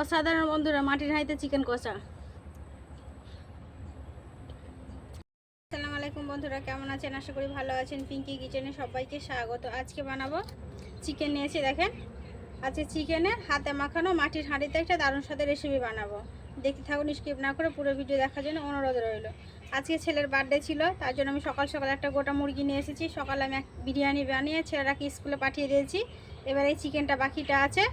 অসাধারণ বন্ধুরা, মাটির হাঁড়িতে চিকেন কষা। আসসালামু আলাইকুম বন্ধুরা, কেমন আছেন? আশা করি ভালো আছেন। পিঙ্কি কিচেনে সবাইকে স্বাগত। আজকে বানাবো চিকেন নিয়েছি দেখেন। আজকে চিকেনের হাতে মাখানো মাটির হাঁড়িতে একটা দারুণ স্বাদের রেসিপি বানাবো। দেখতে থাকুন স্কিপ না করে পুরো ভিডিও দেখার জন্য অনুরোধ রইল। আজকে ছেলের বার্থডে ছিল, তার জন্য আমি সকাল সকাল একটা গোটা মুরগি নিয়ে এসেছি। সকালে আমি এক বিরিয়ানি বানিয়ে ছেলেরাকে স্কুলে পাঠিয়ে দিয়েছি। এবার এই চিকেনটা বাকিটা আছে।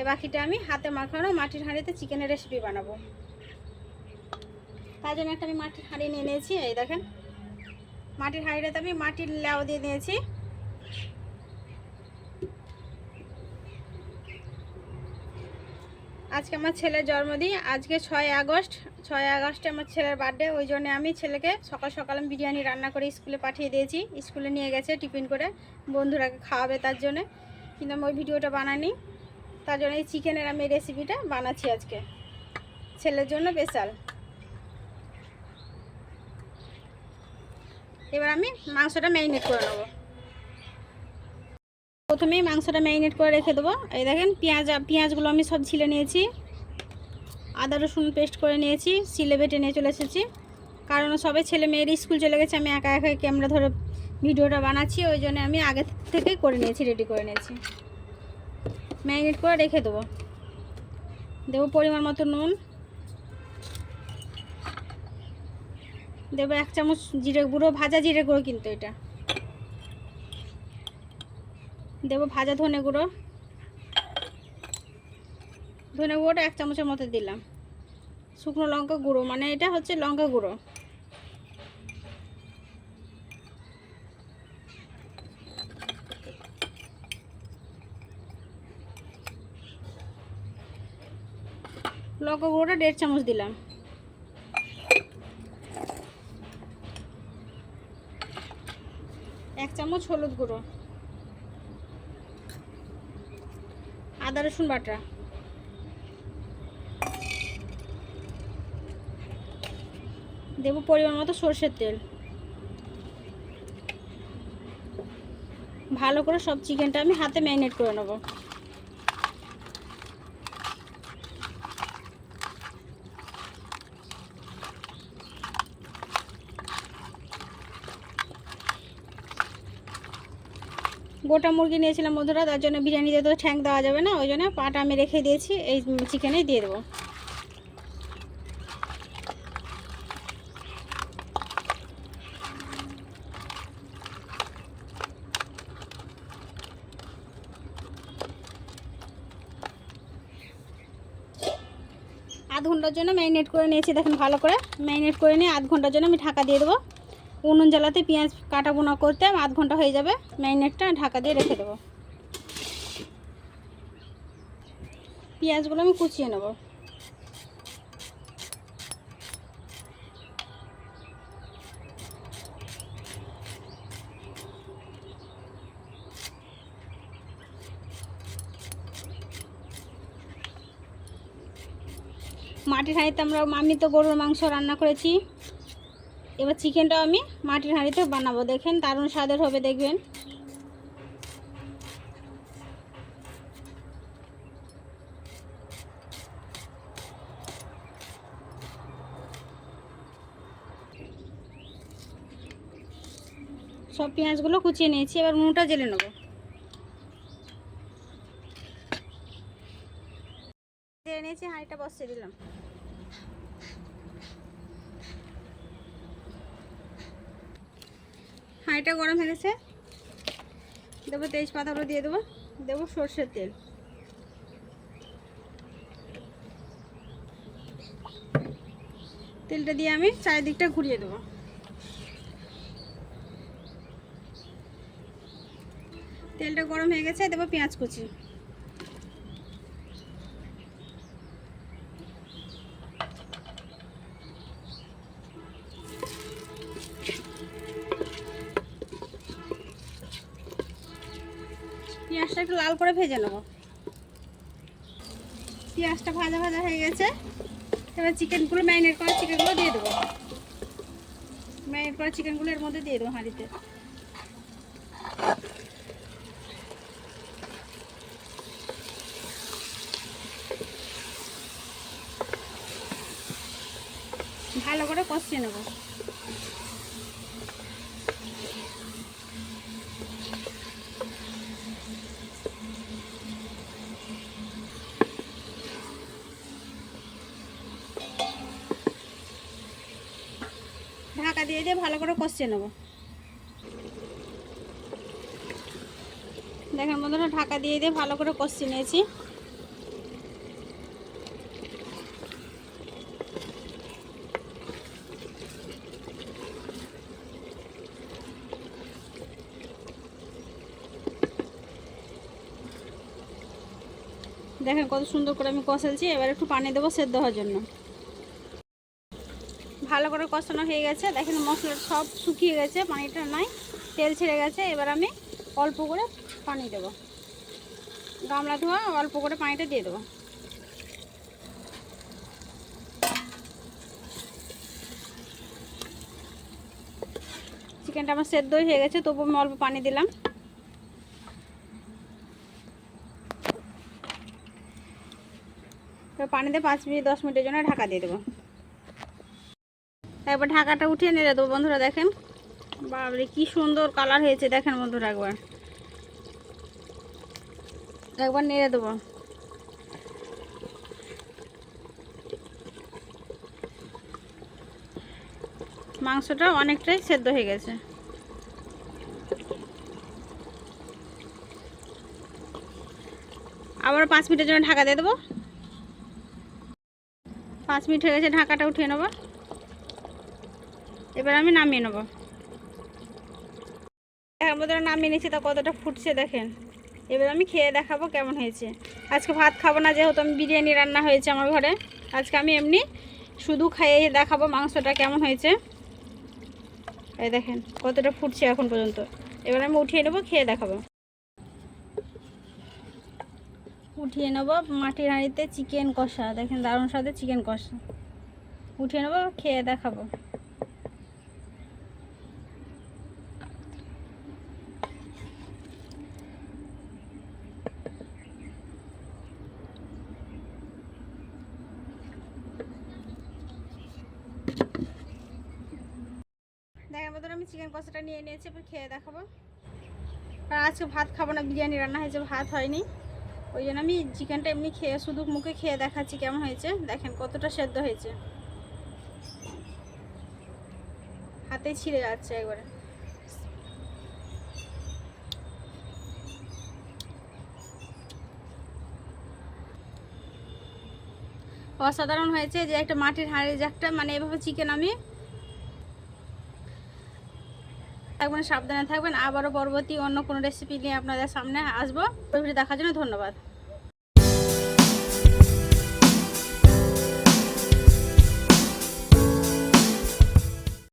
এ বাকিটা আমি হাতে মাখানো মাটির হাঁড়িতে চিকেনের রেসিপি বানাবো। তার জন্য একটা আমি মাটির হাঁড়ি নিয়ে নিয়েছি, এই দেখেন। মাটির হাঁড়িটাতে আমি মাটির লেও দিয়ে নিয়েছি। আজকে আমার ছেলের জন্মদিন, আজকে ছয় আগস্ট, ছয় আগস্টে আমার ছেলের বার্থডে ওই জন্য আমি ছেলেকে সকাল সকাল আমি বিরিয়ানি রান্না করে স্কুলে পাঠিয়ে দিয়েছি। স্কুলে নিয়ে গেছে টিফিন করে, বন্ধুরাকে খাওয়াবে তার জন্য। কিন্তু আমি ওই ভিডিওটা বানাইনি। তার জন্য এই চিকেনের আমি রেসিপিটা বানাচ্ছি আজকে। ছেলের জন্য স্পেশাল এবার আমি মাংসটা ম্যারিনেট করে নেব। প্রথমেই মাংসটা ম্যারিনেট করে রেখে দেবো। এই দেখেন, পেঁয়াজ পেঁয়াজগুলো আমি সব ছিলে নিয়েছি। আদা, রসুন পেস্ট করে নিয়েছি সিলে বেটে নিয়ে চলে এসেছি। কারণ সবাই ছেলে মেয়ের স্কুল চলে গেছে, আমি একা একা ক্যামেরা ধরে ভিডিওটা বানাচ্ছি, ওই জন্য আমি আগে থেকেই করে নিয়েছি রেডি করে নিয়েছি। ম্যারিনেট করে রেখে দেবো। দেবো পরিমাণ মতো নুন। দেবো এক চামচ জিরে গুঁড়ো, ভাজা জিরে গুঁড়ো কিন্তু এটা। দেবো ভাজা ধনে গুঁড়ো। ধনে গুঁড়োটা এক চামচের মতো দিলাম। শুকনো লঙ্কা গুঁড়ো মানে এটা হচ্ছে লঙ্কা গুঁড়ো। লঙ্কা গুঁড়োটা দেড় চামচ দিলাম। এক চামচ হলুদ গুঁড়ো। আদা রসুন বাটা। দেবো পরিমাণ মতো সর্ষের তেল। ভালো করে সব চিকেনটা আমি হাতে ম্যারিনেট করে নেব। গোটা মুরগি নিয়েছিলাম বন্ধুরা, তার জন্য বিরিয়ানিতে তো ঠ্যাং দেওয়া যাবে না, ওই জন্য পাটা আমি রেখে দিয়েছি, এই চিকেনে দিয়ে দেবো। আধ ঘণ্টার জন্য ম্যারিনেট করে নিয়েছি, দেখুন ভালো করে। ম্যারিনেট করে নিয়ে আধ ঘণ্টার জন্য আমি ঢাকা দিয়ে দেবো। উনুন জ্বালাতে পেঁয়াজ কাটা বোনা করতে আধ ঘণ্টা হয়ে যাবে ম্যারিনেটটা ঢাকা দিয়ে রেখে দেবো। পেঁয়াজগুলো আমি কুচিয়ে নেব। মাটির হাঁড়িতে আমরা আমি তো গরুর মাংস রান্না করেছি। এবার চিকেনটাও আমি মাটির হাঁড়িতে বানাবো, দেখেন দারুণ স্বাদের হবে, দেখবেন। সব পেঁয়াজগুলো কুচিয়ে নিয়েছি, এবার মুটা জেলে নেব। জেলে নিয়েছি, হাঁড়িটা বসিয়ে দিলাম। হাঁড়িটা গরম হয়ে গেছে। দেবো তেজপাতাগুলো দিয়ে দেবো। দেবো সর্ষের তেল। তেলটা দিয়ে আমি চারিদিকটা ঘুরিয়ে দেবো। তেলটা গরম হয়ে গেছে, দেবো পেঁয়াজ কুচি। পেঁয়াজটা একটু লাল করে ভেজে নেব। পেঁয়াজটা ভাজা ভাজা হয়ে গেছে। এবার চিকেনগুলো ম্যারিনেট করা চিকেনগুলো দিয়ে দেবো। ম্যারিনেট করা চিকেনগুলো এর মধ্যে দিয়ে দেবো হাঁড়িতে। ভালো করে কষিয়ে নেব। দিয়ে দিয়ে ভালো করে কষিয়ে নেব। দেখেন বন্ধুরা, ঢাকা দিয়ে দিয়ে ভালো করে কষিয়ে নিয়েছি। দেখেন কত সুন্দর করে আমি কষাচ্ছি, এবার একটু পানি দেবো সেদ্ধ হওয়ার জন্য। ভালো করে কষানো হয়ে গেছে। দেখেন মশলা সব শুকিয়ে গেছে, পানিটা নাই। তেল ছেড়ে গেছে, এবার আমি অল্প করে পানি দেবো। গামলা ধোয়া, অল্প করে পানিটা দিয়ে দেবো। চিকেনটা আমার সেদ্ধই হয়ে গেছে, তবু আমি অল্প পানি দিলাম। পানিতে পাঁচ মিনিট, দশ মিনিটের জন্য ঢাকা দিয়ে দেবো। একবার ঢাকাটা উঠিয়ে নিয়ে দেবো বন্ধুরা দেখেন। বাবরে, কি সুন্দর কালার হয়েছে, দেখেন বন্ধুরা একবার। একবার নেড়ে দেবো। মাংসটা অনেকটাই সেদ্ধ হয়ে গেছে। আবার পাঁচ মিনিটের জন্য ঢাকা দিয়ে দেবো। পাঁচ মিনিট হয়ে গেছে, ঢাকাটা উঠিয়ে নেব। এবার আমি নামিয়ে নেব। এখন বোধহয় নামিয়ে নিচ্ছি তা কতটা ফুটছে দেখেন। এবার আমি খেয়ে দেখাবো কেমন হয়েছে। আজকে ভাত খাব না, যেহেতু আমি বিরিয়ানি রান্না হয়েছে আমার ঘরে। আজকে আমি এমনি শুধু খাইয়ে দেখাবো মাংসটা কেমন হয়েছে। এই দেখেন, কতটা ফুটছে এখন পর্যন্ত। এবার আমি উঠিয়ে নেব, খেয়ে দেখাবো। উঠিয়ে নেব মাটির হাঁড়িতে চিকেন কষা। দেখেন দারুণ সাথে চিকেন কষা। উঠিয়ে নেব, খেয়ে দেখাবো দেখার মতন আমি চিকেন কষাটা নিয়ে নিয়েছি, এবার খেয়ে দেখাবো। আর আজকে ভাত খাব না, বিরিয়ানি রান্না হয়েছে, ভাত হয়নি। ওই জন্য আমি চিকেনটা এমনি খেয়ে, শুধু মুখে খেয়ে দেখাচ্ছি কেমন হয়েছে। দেখেন কতটা সেদ্ধ হয়েছে। হাতে ছিঁড়ে যাচ্ছে একবারে। অসাধারণ হয়েছে যে একটা মাটির হাঁড়ির একটা মানে এভাবে চিকেন আমি থাকবেন, সাবধানে থাকবেন। আবারও পরবর্তী অন্য কোনো রেসিপি নিয়ে আপনাদের সামনে আসব। ভিডিও দেখার জন্য ধন্যবাদ।